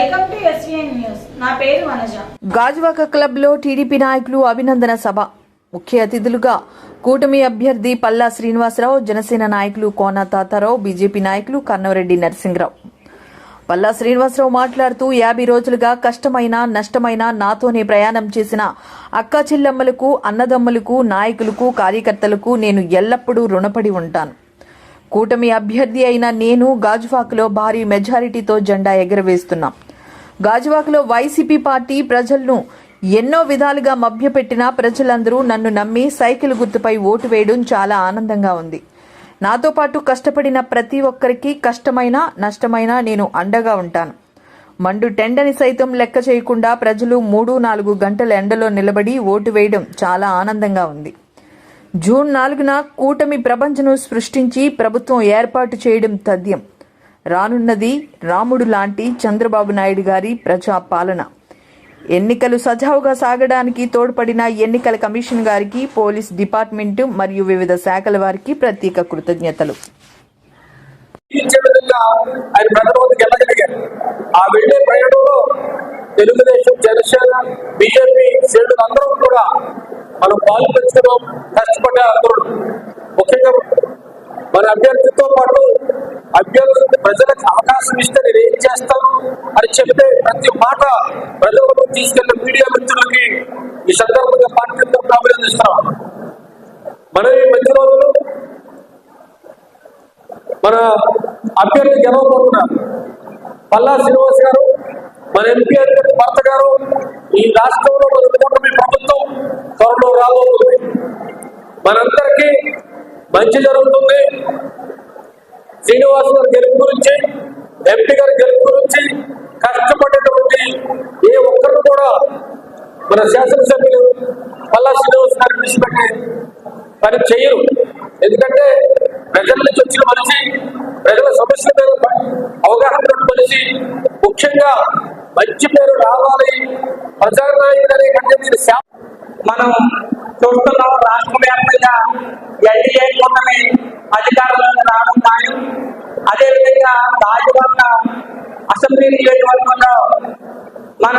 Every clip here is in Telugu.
వెల్కమ్ టు ఎస్వీఎన్ న్యూస్ నా పేరు వనజ. గాజువాక క్లబ్లో టీడీపీ నాయకులు అభినందన సభ. ముఖ్య అతిథులుగా కూటమి అభ్యర్థి పల్లా శ్రీనివాసరావు జనసేన నాయకులు కోన తాతారావు బీజేపీ నాయకులు కన్నవరెడ్డి నరసింహరావు. పల్లా శ్రీనివాసరావు మాట్లాడుతూ యాభై రోజులుగా కష్టమైన నష్టమైన నాతోనే ప్రయాణం చేసిన అక్కా చెల్లెమ్మలకు అన్నదమ్ములకు నాయకులకు కార్యకర్తలకు నేను ఎల్లప్పుడూ రుణపడి ఉంటాను. కూటమి అభ్యర్థి అయిన నేను గాజువాకలో భారీ మెజారిటీతో జెండా ఎగరవేస్తున్నాం. గాజువాకలో వైసీపీ పార్టీ ప్రజలను ఎన్నో విధాలుగా మభ్యపెట్టిన ప్రజలందరూ నన్ను నమ్మి సైకిల్ గుర్తుపై ఓటు వేయడం చాలా ఆనందంగా ఉంది. నాతో పాటు కష్టపడిన ప్రతి ఒక్కరికి కష్టమైన నష్టమైన నేను అండగా ఉంటాను. మండు టెండని సైతం లెక్క చేయకుండా ప్రజలు మూడు నాలుగు గంటల ఎండలో నిలబడి ఓటు వేయడం చాలా ఆనందంగా ఉంది. జూన్ నాలుగున కూటమి ప్రపంచను సృష్టించి ప్రభుత్వం ఏర్పాటు చేయడం తథ్యం. రానున్నది రాముడు లాంటి చంద్రబాబు నాయుడు గారి ప్రజా పాలన. ఎన్నికలు సజావుగా సాగడానికి తోడ్పడిన ఎన్నికల కమిషన్ గారికి పోలీస్ డిపార్ట్మెంట్ మరియు వివిధ శాఖల వారికి ప్రత్యేక కృతజ్ఞతలు. ఆయన ప్రజల వద్దకు వెళ్ళగలిగారు ఆ వెళ్ళే ప్రయాణంలో తెలుగుదేశం జనసేన బీజేపీ శ్రేణులు అందరూ కూడా మనం పాలు పెంచడం అందరూ ముఖ్యంగా మన అభ్యర్థితో పాటు అభ్యర్థి ప్రజలకు అవకాశం ఇస్తే నేను ఏం చేస్తాను అని చెప్పే ప్రతి మాట ప్రజలకు తీసుకెళ్ళిన మీడియా మిత్రులకి ఈ సందర్భంగా పార్టీతో అభినందిస్తున్నాం మనం ఈ మధ్య రోజులు మన అభ్యర్థి గెలవబోతున్నారు. పల్లా శ్రీనివాస్ గారు మన ఎంపీ అభ్యర్థి భర్త గారు ఈ రాష్ట్రంలో మన కూటమి ప్రభుత్వం త్వరలో రాబోతుంది. మనందరికీ మంచి జరుగుతుంది. శ్రీనివాస్ గారి గెలుపు గురించి ఎంపీ గారి గెలుపు గురించి కష్టపడేటువంటి ఏ ఒక్కరు కూడా మన శాసనసభ్యులు పల్లా శ్రీనివాస్ గారిని విడిచిపెట్టి పని చేయరు. ఎందుకంటే ప్రజల నుంచి వచ్చిన మనిషి ప్రజల సమస్యల మీద అవగాహన మనిషి ముఖ్యంగా మంచి పేరు రావాలి ప్రజానాయకుడు అనే కంటే మీరు మనం చూస్తున్నాం రాష్ట్ర వ్యాప్తంగా ఎన్డీఏ కూటమి అధికారంలోకి రావడం ఖాయం. అదేవిధంగా గాజువాక అసెంబ్లీ నియోజకవర్గంలో మన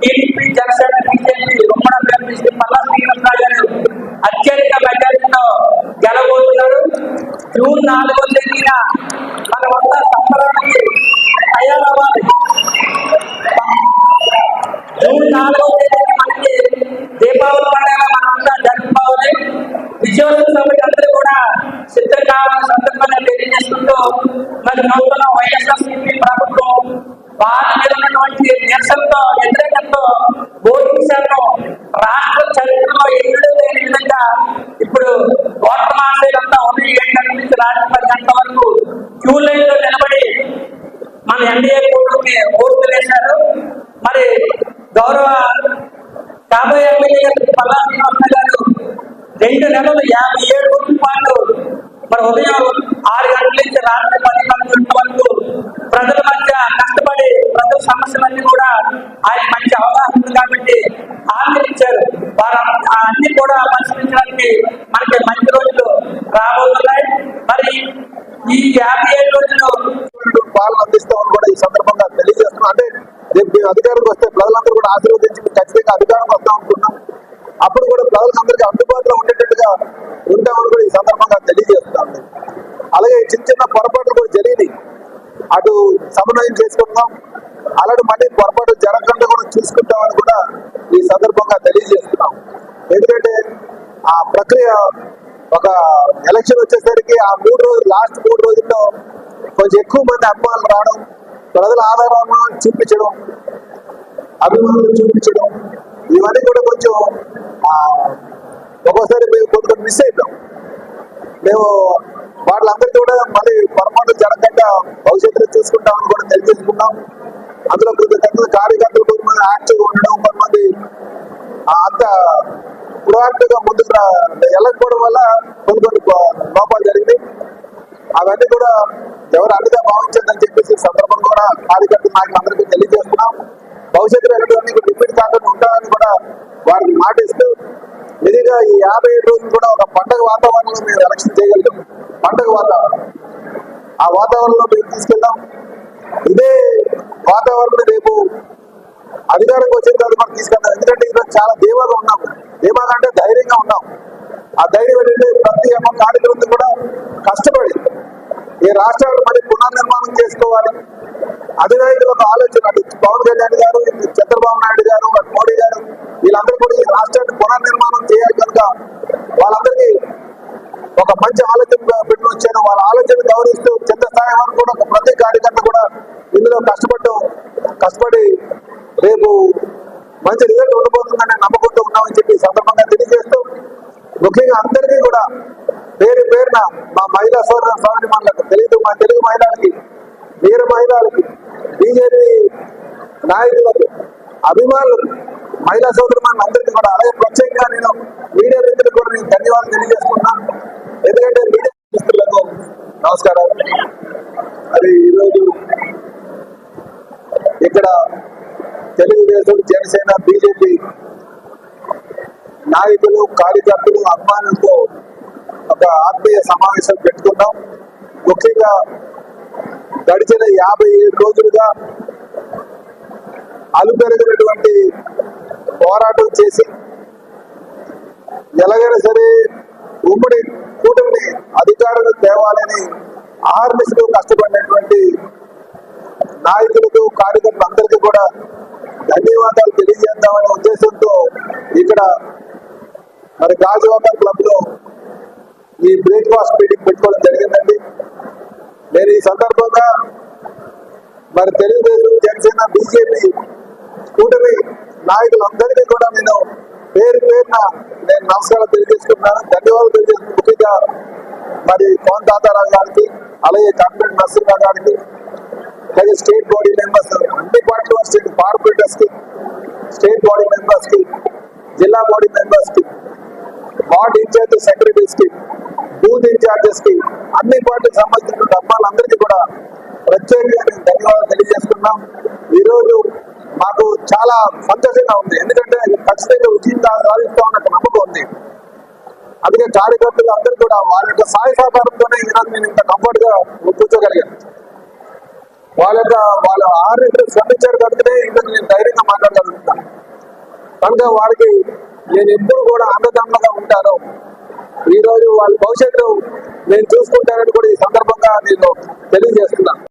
టీడీపీ జనసేన బీజేపీ ఉమ్మడి అభ్యర్థి శ్రీ పల్లా శ్రీనివాసరావు గారు అత్యధిక మెజారిటీతో గెలబోతున్నారు. జూన్ నాలుగో తేదీన మన వద్ద సంబరానికి తయారవ్వాలి జూన్ నాలుగో తేదీన మనకి దీపావళి కాబోయే ఎమ్మెల్యే గారు పల్లా శ్రీనివాస గారు రెండు నెలలు యాభై ఏడు రోజుల పాటు మరి ఉదయం ఆరు గంటల నుంచి రాత్రి పది పదకొండు వరకు ప్రజల మధ్య కష్టపడి ప్రజల సమస్యలన్నీ కూడా ఆయన మంచి అవగాహన ఉంది కాబట్టి హామీలు వారు అన్ని కూడా పరిశీలించడానికి మనకి మంచి రోజులు రాబోతున్నాయి. మరి ఈ యాభై ఏడు రోజులు పాలన అందిస్తామని కూడా ఈ సందర్భంగా తెలియజేస్తున్నాం. అంటే రేపు మేము అధికారం వస్తాం అనుకున్నాం అప్పుడు కూడా ప్రజలందరికీ అందుబాటులో ఉండేటట్టుగా ఉంటామని కూడా ఈ సందర్భంగా తెలియజేస్తాను అలాగే చిన్న చిన్న పొరపాట్లు కూడా జరిగినాయి. అటు సమన్వయం చేసుకుంటాం అలాంటి మళ్ళీ పొరపాటు జరగకుండా కూడా చూసుకుంటామని కూడా ఈ సందర్భంగా తెలియజేస్తున్నాం. ఎందుకంటే ఆ ప్రక్రియ ఒక ఎలక్షన్ వచ్చేసరికి ఆ మూడు రోజులు లాస్ట్ మూడు రోజుల్లో కొంచెం ఎక్కువ మంది అభిమానులు రావడం ప్రజల ఆధారాలను చూపించడం అభిమానులు చూపించడం. ఇవన్నీ కూడా కొంచెం ఒక్కోసారి మేము కొంచెం మిస్ అయిపోయాం. మేము వాళ్ళందరికీ కూడా మళ్ళీ పొరపాటు జరగకుండా భవిష్యత్తులో చూసుకుంటామని కూడా తెలియజేసుకున్నాం. అందులో కొంతమంది కార్యకర్తలు కొంతమంది యాక్టివ్గా ఉండడం కొంతమంది అంత ప్రొయాక్టివ్గా ముందుకు వెళ్ళకపోవడం వల్ల కొన్ని కొన్ని లోపాలు జరిగింది అవన్నీ కూడా ఎవరు అడిగా భావించదని చెప్పేసి సందర్భం కూడా కార్యకర్తలు నాకు అందరికీ తెలియజేస్తున్నాం. భవిష్యత్తులో ఇలాంటివన్నీ రిపీట్ కాకుండా ఉంటామని కూడా వారికి మాటిస్తూ విధిగా ఈ యాభై ఏడు రోజులు కూడా ఒక పండగ వాతావరణంలో మేము ఎలక్షన్ చేయగలిగాం పండగ వాతావరణం. ఆ వాతావరణంలో మేము తీసుకెళ్దాం. ఇదే వాతావరణం రేపు అధికారంకి వచ్చిన తర్వాత మనం తీసుకెళ్తాం ఎందుకంటే ఈరోజు చాలా ధీమాగా ఉన్నాం. ధీమాగా అంటే ధైర్యంగా ఉన్నాం. ఆ ధైర్యం ఏంటంటే ప్రతి ఒక్క కార్యక్రమం కూడా కష్టపడి ఈ రాష్ట్రాలు మరి పునర్నిర్మాణం చేసుకోవాలి. అధినాయకులు ఒక ఆలోచన పవన్ కళ్యాణ్ గారు చంద్రబాబు నాయుడు గారు మోడీ గారు వీళ్ళందరూ కూడా ఈ రాష్ట్రాన్ని పునర్నిర్మాణం చేయాలి కనుక వాళ్ళందరికీ ఒక మంచి ఆలోచన పెట్టి వచ్చాను వాళ్ళ ఆలోచన గౌరవిస్తూ కింద స్థాయి వరకు కూడా ఒక ప్రతి కార్యకర్త కూడా ఇందులో కష్టపడ్డం కష్టపడి రేపు మంచి రిజల్ట్ ఉండబోతుందని నమ్మకంతో ఉన్నామని చెప్పి సందర్భంగా తెలియజేస్తూ ముఖ్యంగా అందరికీ కూడా పేరు పేరున మా మహిళా సోదర సోదరిమణులకు తెలుగు మా తెలుగు మహిళలకి వీర మహిళలకి బీజేపీ నాయకులకు అభిమానులకు మహిళా సోదరిమణులు అందరికీ కూడా అలాగే ప్రత్యేకంగా నేను మీడియా మిత్రులకు కూడా నేను ధన్యవాదాలు తెలియజేస్తున్నాను ఎందుకంటే మీడియా మిత్రులకు నమస్కారం. అది ఈరోజు ఇక్కడ తెలుగుదేశం జనసేన బీజేపీ నాయకులు కార్యకర్తలు అభిమానులతో ఒక ఆత్మీయ సమావేశం పెట్టుకున్నాం. ముఖ్యంగా గడిచిన యాభై ఏడు రోజులుగా అలుపెరగినటువంటి పోరాటం చేసి ఎలాగైనా సరే ఉమ్మడి కూటమిని అధికారులు తేవాలని ఆర్మిస్లో కష్టపడినటువంటి నాయకులకు కార్యకర్తలు అందరికీ కూడా ధన్యవాదాలు తెలియజేద్దామనే ఉద్దేశంతో ఇక్కడ మరి గాజువాక క్లబ్లో ఈ బ్రేక్ఫాస్ట్ మీటింగ్ పెట్టుకోవడం జరిగిందండి. నేను ఈ సందర్భంగా మరి తెలుగుదేశం జనసేన బీజేపీ కూటమి నాయకులందరికీ కూడా నేను పేరు పేరున నేను నమస్కారం తెలియజేసుకుంటున్నాను. ధన్యవాదాలు తెలియజేస్తున్నాను ముఖ్యంగా మరి కోన్ తాతారావు గారికి అలాగే కార్పొరేట్ నర్సింహ గారికి అలాగే స్టేట్ బాడీ మెంబర్స్ అన్ని పార్టీల స్టేట్ కార్పొరేటర్స్కి స్టేట్ బాడీ మెంబర్స్కి జిల్లా బాడీ మెంబర్స్కి వార్డ్ ఇన్ఛార్జ్ సెక్రటరీస్కి బూత్ ఇన్ఛార్జెస్కి అన్ని పార్టీకి సంబంధించిన ప్రత్యేకంగా నేను ధన్యవాదాలు తెలియజేస్తున్నాం. ఈ రోజు మాకు చాలా సంతోషంగా ఉంది. ఎందుకంటే ఖచ్చితంగా ఉచితంగా సాధిస్తామన్న నమ్మకం ఉంది. అందుకే కార్యకర్తలు అందరూ కూడా వారి యొక్క సహాయ సహకారంతోనే ఈరోజు నేను ఇంత కంఫర్ట్గా కూర్చోగలిగాను. వాళ్ళ యొక్క వాళ్ళ ఆరు స్పందించారు కనుకనే ఈరోజు నేను ధైర్యంగా మాట్లాడగలుగుతాను కనుక వారికి నేను ఎప్పుడు కూడా అండదండగా ఉంటాను. ఈ రోజు వాళ్ళ భవిష్యత్తు నేను చూసుకుంటానని కూడా ఈ సందర్భంగా నేను తెలియజేస్తున్నాను.